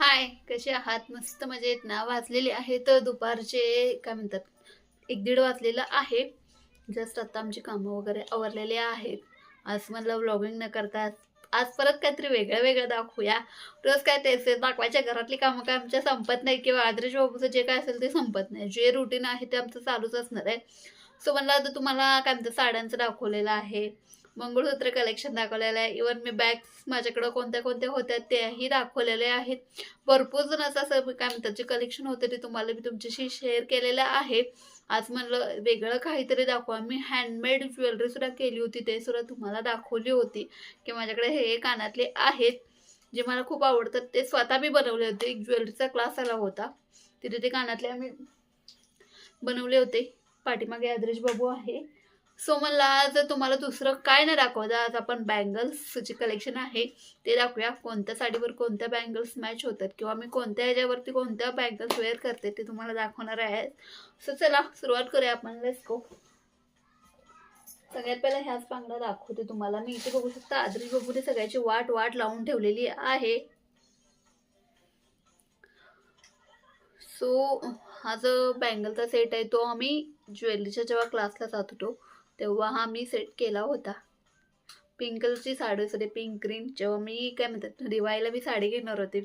हाय कसे आहात? मस्त मजेत. ना वाचलेले आहेत दुपारचे काय म्हणतात एक दीड वाजलेलं आहे. जस्ट आता आमची कामं वगैरे आवरलेली आहेत. आज मला व्लॉगिंग न करता आज परत काहीतरी वेगळं वेगळं दाखवूया. रोज काय तेच तेच दाखवायच्या घरातली कामं काय आमच्या संपत नाही किंवा आदर्श बाबूचं जे काय असेल ते संपत नाही. जे रुटीन आहे ते आमचं चालूच असणार आहे. सो मला आता तुम्हाला काय म्हणतं साड्यांचं दाखवलेलं आहे. मंगळसूत्र कलेक्शन दाखवलेलं आहे. इवन मी बॅग्स माझ्याकडं कोणत्या कोणत्या होत्या त्याही दाखवलेले आहेत. भरपूर जण असं असं काय म्हणतात जे कलेक्शन होतं ते तुम्हाला मी तुमच्याशी शेअर केलेलं आहे. आज म्हणलं वेगळं काहीतरी दाखवा. मी हँडमेड ज्वेलरी सुद्धा केली होती ते सुद्धा तुम्हाला दाखवली होती. की माझ्याकडे हे कानातले आहेत. जे मला खूप आवडतात ते स्वतः मी बनवले होते. एक ज्वेलरीचा क्लास आला होता. तिथे ते कानातले आम्ही बनवले होते. पाठीमागे आदरेश बाबू आहे. सो मला आज तुम्हाला दुसरं काय नाही दाखवतं. आज आपण बँगल्सचे कलेक्शन आहे. ते दाखवूया. कोणत्या साडीवर कोणत्या बँगल्स मॅच होतात किंवा मी कोणत्या ह्याच्यावरती कोणत्या बँगल्स वेअर करते ते तुम्हाला दाखवणार आहे. सो चला सुरुवात करूया आपण. लेस्को सगळ्यात पहिला ह्याच बांगड्या दाखवते तुम्हाला. मी इथे बघू शकता आदरी बघू सगळ्याची वाट वाट लावून ठेवलेली आहे. सो हा जो बँगलचा सेट आहे तो आम्ही ज्वेलरीच्या जेव्हा क्लासला जात होतो तेव्हा हा मी सेट केला होता. पिंक कलरची साडी होती पिंक ग्रीन जेव्हा मी काय म्हणतात दिवाळीला मी साडी घेणार होते.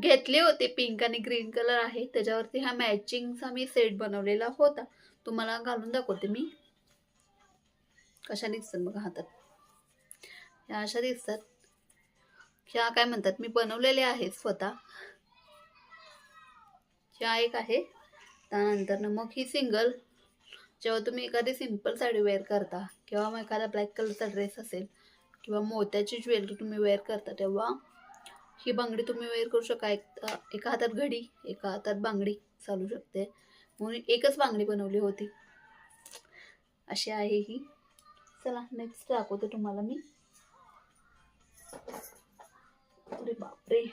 घेतली होती पिंक आणि ग्रीन कलर आहे. त्याच्यावरती हा मॅचिंगचा मी सेट बनवलेला होता. तुम्हाला घालून दाखवते मी. कशा दिसतात बघा हातात. ह्या अशा दिसतात. ह्या काय म्हणतात मी बनवलेले आहेत स्वतः. ह्या एक आहे. त्यानंतर मग ही सिंगल जेव्हा तुम्ही एखादी सिंपल साडी वेअर करता किंवा मग एखादा ब्लॅक कलरचा ड्रेस असेल किंवा मोत्याची ज्वेलरी तुम्ही वेअर करता तेव्हा ही बांगडी तुम्ही वेअर करू शका एक एका हातात घडी एका हातात बांगडी चालू शकते. म्हणून एकच बांगडी बनवली होती. अशी आहे ही. चला नेक्स्ट दाखवते तुम्हाला मी. अरे बापरे.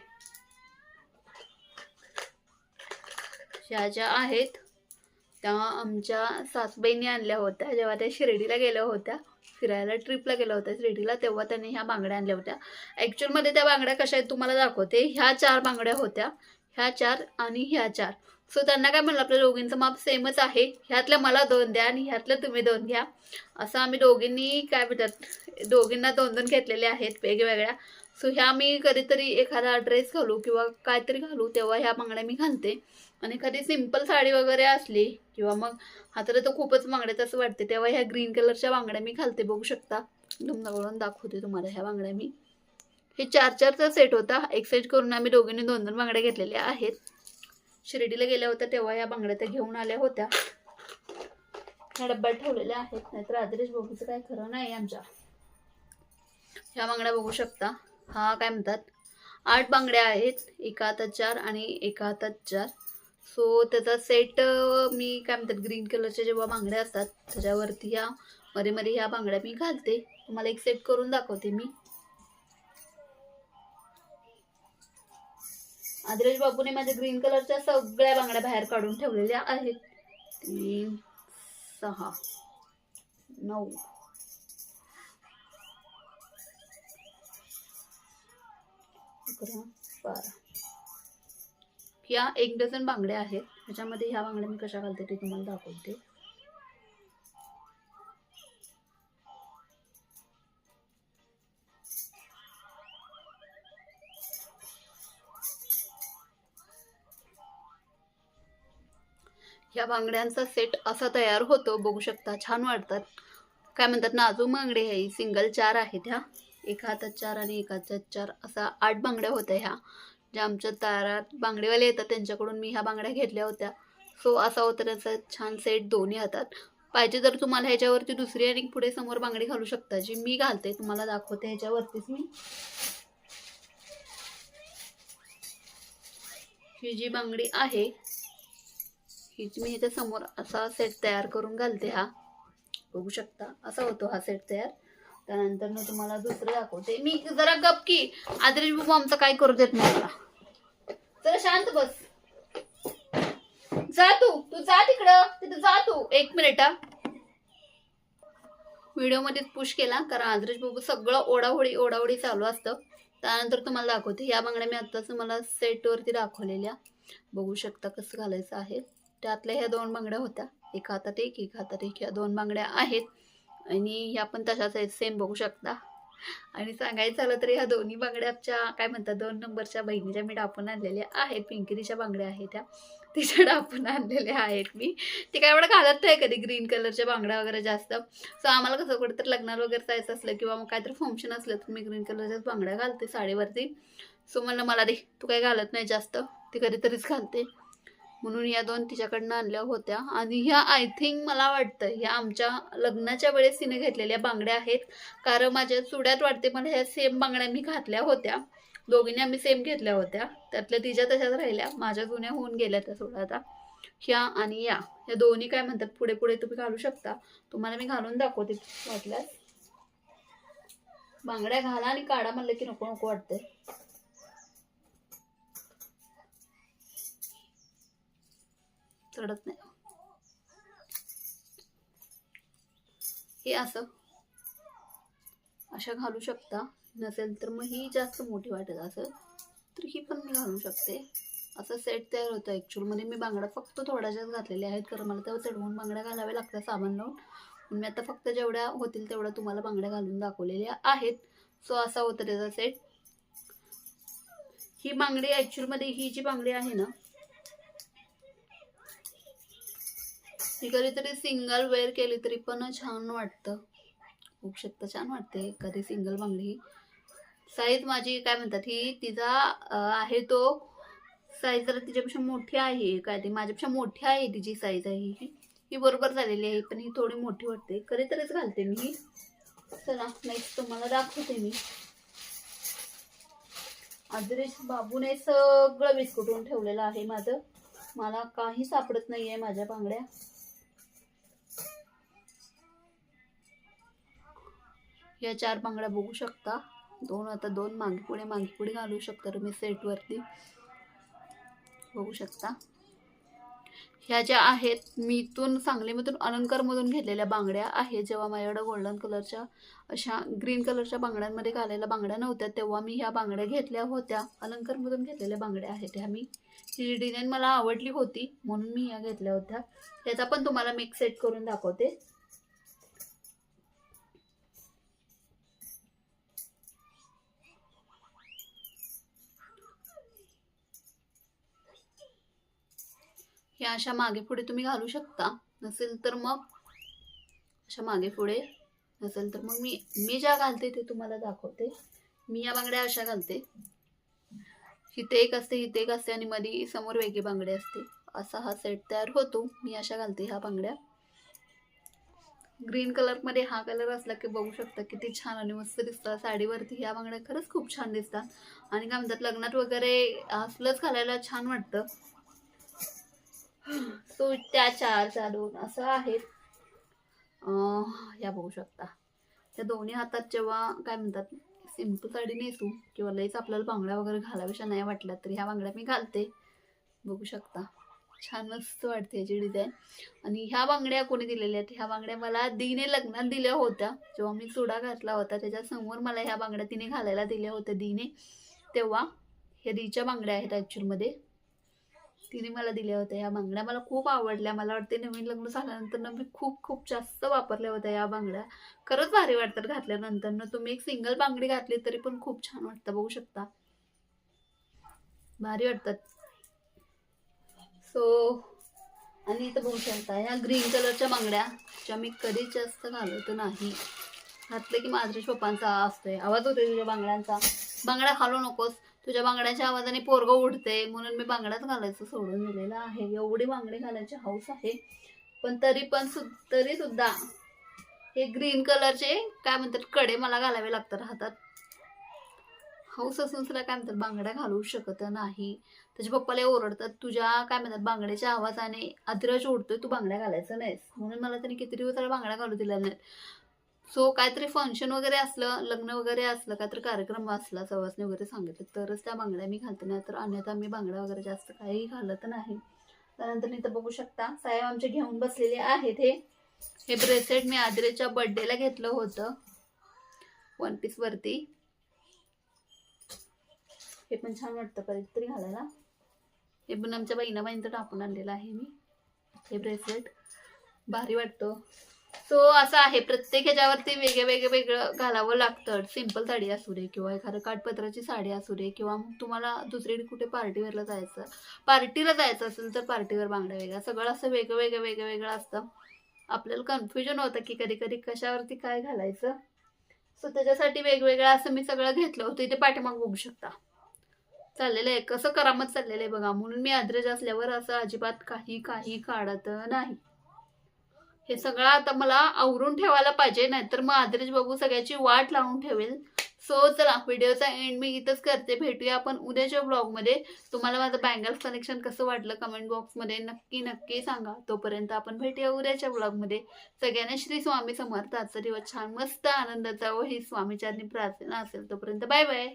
ज्या ज्या आहेत त्या आमच्या सासूबाईंनी आणल्या होत्या. जेव्हा त्या शिर्डीला गेल्या होत्या फिरायला ट्रिपला गेल्या होत्या शिर्डीला तेव्हा त्यांनी ह्या बांगड्या आणल्या होत्या. ॲक्च्युअलमध्ये त्या बांगड्या कशा आहेत तुम्हाला दाखवते. ह्या चार बांगड्या होत्या. ह्या चार आणि ह्या चार. सो त्यांना काय म्हणलं आपल्या दोघींचं माप सेमच आहे. ह्यातल्या मला दोन द्या आणि ह्यातल्या तुम्ही दोन घ्या. असं आम्ही दोघींनी काय म्हणतात दोघींना दोन दोन घेतलेले आहेत वेगवेगळ्या. सो ह्या मी कधीतरी एखादा ड्रेस घालू किंवा काहीतरी घालू तेव्हा ह्या बांगड्या मी घालते. आणि एखादी सिंपल साडी वगैरे असली किंवा मग हा तर तो खूपच बांगड्यात असं वाटते तेव्हा ह्या ग्रीन कलरच्या बांगड्या मी घालते. बघू शकता. तुमच्याकडून दाखवते तुम्हाला ह्या बांगड्या मी. हे चार चारचा सेट होता. एक्सचेंज करून आम्ही दोघींनी दोन दोन बांगड्या घेतलेल्या आहेत. शिर्डीला गेल्या होत्या तेव्हा या बांगड्या त्या घेऊन आल्या होत्या. ह्या डब्यात ठेवलेल्या आहेत. नाहीतर आदरेश बघूचं काय खरं नाही आमच्या. ह्या बांगड्या बघू शकता. हा काय म्हणतात? आठ बांगड्या आहेत एका हातात चार आणि एका हातात चार. सो त्याचा सेट मी काय म्हणतात ग्रीन कलरच्या जेव्हा बांगड्या असतात त्याच्यावरती ह्या मध्ये मध्ये ह्या बांगड्या मी घालते. तुम्हाला एक सेट करून दाखवते मी. आदिराज बाबूने माझ्या ग्रीन कलरच्या सगळ्या बांगड्या बाहेर काढून ठेवलेल्या आहेत. तीन सहा नऊ अकरा बारा. ह्या एक डझन बांगड्या आहेत. ह्याच्यामध्ये ह्या बांगड्या मी कशा घालते ते तुम्हाला दाखवते. ह्या बांगड्यांचा सेट असा तयार होतो. बघू शकता छान वाटतात काय म्हणतात नाजूक बांगडे आहे. सिंगल चार आहेत ह्या. एका हातात चार आणि एका हातात चार. असा आठ बांगड्या होत्या ह्या ज्या आमच्या तारात बांगडेवाले येतात त्यांच्याकडून मी ह्या बांगड्या घेतल्या होत्या. सो असा होता त्याचा छान सेट दोन्ही हातात. पाहिजे तर तुम्हाला ह्याच्यावरती दुसरी आणि पुढे समोर बांगडी घालू शकता जी मी घालते. तुम्हाला दाखवते ह्याच्यावरतीच मी. ही जी बांगडी आहे हीच मी ह्याच्या समोर असा सेट तयार करून घालते हा. बघू शकता असा होतो हा सेट तयार. त्यानंतर ना तुम्हाला दुसरं दाखवते. मी जरा गप की आदरेश बाबू आमचं काय करू देत नाही मला जरा शांत बस. जा तू. तू जा तिकडं. तिथं जा तू. एक मिनिट हा. व्हिडिओ पुश केला कारण आदरेश बाबू सगळं ओढाओढी ओढाओढी चालू असतं. त्यानंतर तुम्हाला दाखवते. ह्या बांगड्या मी आत्ताच मला सेटवरती दाखवलेल्या. बघू शकता कसं घालायचं आहे. त्यातल्या ह्या दोन बांगड्या होत्या. एक हातात एक एका हातात एक. ह्या दोन बांगड्या आहेत. आणि ह्या पण तशाच आहेत सेम बघू शकता. आणि सांगायचं झालं तर ह्या दोन्ही बांगड्या आमच्या काय म्हणतात दोन नंबरच्या बहिणीच्या मी डापून आणलेल्या आहेत. पिंकिरीच्या बांगड्या आहेत त्या. तिच्या डापून आणलेल्या आहेत मी. ती काय एवढं घालत नाही कधी? ग्रीन कलरच्या बांगड्या वगैरे जास्त. सो आम्हाला कसं कुठं तर लग्नाला वगैरे जायचं असलं किंवा मग काहीतरी फंक्शन असलं तर मी ग्रीन कलरच्याच बांगड्या घालते साडीवरती. सो म्हणलं मला दे तू काही घालत नाही जास्त. ती कधीतरीच घालते. म्हणून या दोन तिच्याकडनं आणल्या होत्या. आणि ह्या आय थिंक मला वाटतं ह्या आमच्या लग्नाच्या वेळेस तिने घेतलेल्या बांगड्या आहेत. कारण माझ्या चुड्यात वाटते मला ह्या सेम बांगड्या मी घातल्या होत्या. दोघींनी आम्ही सेम घेतल्या होत्या. त्यातल्या तिच्या तशाच राहिल्या. माझ्या जुन्या होऊन गेल्या त्या सोडा आता. ह्या आणि या. ह्या दोन्ही काय म्हणतात? पुढे पुढे तुम्ही घालू शकता. तुम्हाला मी घालून दाखवते वाटल्यास. बांगड्या घाला आणि काढा म्हणलं की नको नको वाटतंय. चढत नाही. हे असं. अशा घालू शकता. नसेल तर मग ही जास्त मोठी वाटत असं. तर ही पण मी घालू शकते. असं सेट तयार होतं ॲक्च्युअलमध्ये म्हणजे मी बांगड्या फक्त थोड्याशाच घातलेल्या आहेत. कारण मला त्या चढवून बांगड्या घालाव्या लागतात सामान लावून. मी आता फक्त जेवढ्या होतील तेवढ्या तुम्हाला बांगड्या घालून दाखवलेल्या आहेत. सो असा होता त्याचा सेट ही बांगडी ॲक्च्युअलमध्ये ही जी बांगडी आहे ना ती कधीतरी सिंगल वेअर केली तरी पण छान वाटतं. खूप शकतं छान वाटते कधी सिंगल बांगडी साईज माझी काय म्हणतात ही तिचा आहे तो साईज जरा तिच्यापेक्षा मोठी आहे. काय ते माझ्यापेक्षा मोठी आहे तिची साईज आहे ही. ही बरोबर झालेली आहे पण ही थोडी मोठी वाटते. कधीतरीच घालते मी. ही चला नेक्स्ट तुम्हाला दाखवते मी. आदरेश बाबूने सगळं विस्कुटून ठेवलेलं आहे माझं. मला काही सापडत नाही आहे माझ्या बांगड्या. या चार बांगड्या बघू शकता. दोन आता दोन मागे पुढे मागे पुढे घालू शकता तुम्ही सेटवरती बघू शकता. ह्या ज्या आहेत मी इथून सांगलीमधून अलंकारमधून घेतलेल्या बांगड्या आहेत. जेव्हा माझ्याकडं गोल्डन कलरच्या अशा ग्रीन कलरच्या बांगड्यांमध्ये घालायला बांगड्या नव्हत्या तेव्हा मी ह्या बांगड्या घेतल्या होत्या. अलंकारमधून घेतलेल्या बांगड्या आहेत ह्या मी. ही डिझाईन मला आवडली होती म्हणून मी ह्या घेतल्या होत्या. ह्याचा पण तुम्हाला मिक्स सेट करून दाखवते. ह्या अशा मागे पुढे तुम्ही घालू शकता. नसेल तर मग अशा मागे पुढे नसेल तर मग मी मी ज्या घालते ते तुम्हाला दाखवते. मी या बांगड्या अशा घालते. हिथे एक असते हिथे एक असते आणि मध्ये समोर वेगळी बांगडे असते. असा हा सेट तयार होतो. मी अशा घालते ह्या बांगड्या. ग्रीन कलरमध्ये हा कलर असला की बघू शकता किती छान आणि मस्त दिसतात साडीवरती ह्या बांगड्या खरंच खूप छान दिसतात. आणि काय म्हणतात लग्नात वगैरे असलंच घालायला छान वाटतं. सो त्या चार असं आहेत. ह्या बघू शकता. त्या दोन्ही हातात जेव्हा काय म्हणतात सिंपल साडी नेसू किंवा लईच आपल्याला बांगड्या वगैरे घालाव्याशा नाही वाटल्या तर ह्या बांगड्या मी घालते. बघू शकता. छान मस्त वाटते याची डिझाईन आणि ह्या बांगड्या कोणी दिलेल्या आहेत? ह्या बांगड्या मला दीने लग्नात दिल्या होत्या. जेव्हा मी चुडा घातला होता त्याच्यासमोर मला ह्या बांगड्या तिने घालायला दिल्या होत्या दीने. तेव्हा ह्या दीच्या बांगड्या आहेत ॲक्च्युअलमध्ये तिने मला दिल्या होत्या. या बांगड्या मला खूप आवडल्या. मला वाटते नवीन लग्न झाल्यानंतर ना मी खूप खूप जास्त वापरल्या होत्या या बांगड्या. खरंच भारी वाटतात घातल्यानंतर. ना तुम्ही एक सिंगल बांगडी घातली तरी पण खूप छान वाटतं बघू शकता. भारी वाटतात. सो आणि इथं बघू शकता ह्या ग्रीन कलरच्या बांगड्या ज्या मी कधीच जास्त घालवत नाही. घातलं की माझ्या पप्पांचा असतोय. आवाज होतोय तुझ्या बांगड्यांचा. बांगड्या घालू नकोस. तुझ्या बांगड्याच्या आवाजाने पोरगं उडते म्हणून मी बांगड्याच घालायचं सोडून दिलेलं आहे. एवढी बांगडी घालायची हौस आहे. पण तरी पण सु तरी सुद्धा हे ग्रीन कलरचे काय म्हणतात कडे मला घालावे लागतात हातात. हौस असून सुद्धा काय म्हणतात बांगड्या घालू शकत नाही. त्याच्या पप्पाला ओरडतात. तुझ्या काय म्हणतात बांगड्याच्या आवाजाने अद्रज उडतोय तू बांगड्या घालायचं नाहीस. म्हणून मला त्यांनी किती दिवस बांगड्या घालू दिल्या नाहीत. सो काहीतरी फंक्शन वगैरे असलं लग्न वगैरे असलं काहीतरी कार्यक्रम असला सवासणी वगैरे सांगितलं तरच त्या बांगड्या मी घालते. नाही तर अन्यथा मी बांगड्या वगैरे जास्त काही घालत नाही. त्यानंतर इथं बघू शकता साहेब आमचे घेऊन बसलेले आहेत हे. हे ब्रेसलेट मी आदिरेच्या बर्थडेला घेतलं होतं. वन पीसवरती हे पण छान वाटतं कधीतरी घालायला. हे पण आमच्या बहिणाबाईंचं टाकून आणलेलं आहे मी. हे ब्रेसलेट भारी वाटतं. सो असं आहे. प्रत्येक ह्याच्यावरती वेगळं वेगळं वेगळं घालावं लागतं. सिंपल साडी असू दे किंवा एखादं काठपत्राची साडी असू दे किंवा मग तुम्हाला दुसरीकडे कुठे पार्टीवेअरला जायचं पार्टीला जायचं असेल तर पार्टीवर बांगड्या वेगळ्या. सगळं असं वेगळं वेगळं वेगळं वेगळं असतं. आपल्याला कन्फ्युजन होतं की कधी कधी कशावरती काय घालायचं. सो त्याच्यासाठी वेगवेगळं असं मी सगळं घेतलं होतं. इथे पाठीमाग बघू शकता. चाललेलं आहे. कसं करामत चाललेलं आहे बघा. म्हणून मी अद्रज असल्यावर असं अजिबात काही काही काढत नाही. हे सगळं आता मला आवरून ठेवायला पाहिजे नाहीतर मग आदरेश बाबू सगळ्याची वाट लावून ठेवेल. सो चला व्हिडिओचा एंड मी इथंच करते. भेटूया आपण उद्याच्या ब्लॉगमध्ये तुम्हाला माझं बँगल्स कलेक्शन कसं वाटलं कमेंट बॉक्समध्ये नक्की नक्की सांगा. तोपर्यंत आपण भेटूया उद्याच्या ब्लॉगमध्ये सगळ्यांना श्री स्वामी समर्थ. आजचा दिवस छान मस्त आनंदाचा व ही स्वामीचरणी प्रार्थना असेल तोपर्यंत बाय बाय